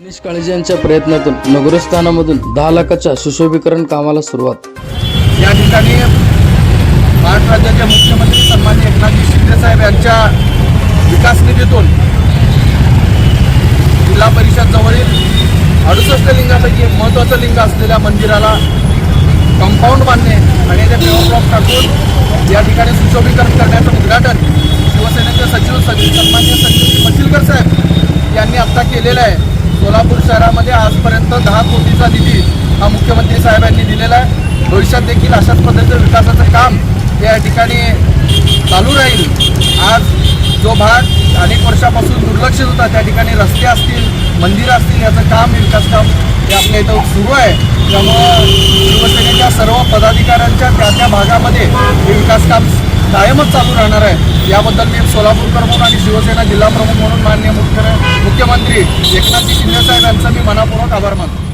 मनीष काळजे यांच्या प्रयत्नातून नगरस्थानामधून दहा लाखाच्या सुशोभीकरण कामाला सुरुवात. या ठिकाणी महाराष्ट्र राज्याचे मुख्यमंत्री सन्मान्य एकनाथजी शिंदे साहेब यांच्या विकास निधीतून जिल्हा परिषद जवळील अडुसष्ट लिंगापैकी एक महत्त्वाचं लिंग असलेल्या मंदिराला कंपाऊंड बांधणे आणि ते ब्लॉक टाकून या ठिकाणी सुशोभीकरण करण्याचं उद्घाटन शिवसेनेचे सचिव सचिव सन्मान्य संजीवजी मचिलकर साहेब यांनी आत्ता केलेलं आहे. सोलापूर शहरामध्ये आजपर्यंत दहा कोटीचा निधी हा मुख्यमंत्री साहेबांनी दिलेला आहे. भविष्यात देखील अशाच पद्धतीचं विकासाचं काम या ठिकाणी चालू राहील. आज जो भाग अनेक वर्षापासून दुर्लक्षित होता त्या ठिकाणी रस्ते असतील मंदिरं असतील याचं काम हे विकास काम हे आपल्या इथं सुरू आहे. त्यामुळं शिवसेनेच्या सर्व पदाधिकाऱ्यांच्या त्या त्या भागामध्ये हे विकास काम कायमच चालू राहणार आहे. याबद्दल मी सोलापूरकर म्हणून आणि शिवसेना जिल्हा प्रमुख म्हणून माननीय मुख्य मुख्यमंत्री एकनाथजी शिंदेसाहेब यांचं यांचा मी मनापूर्वक आभार मानतो.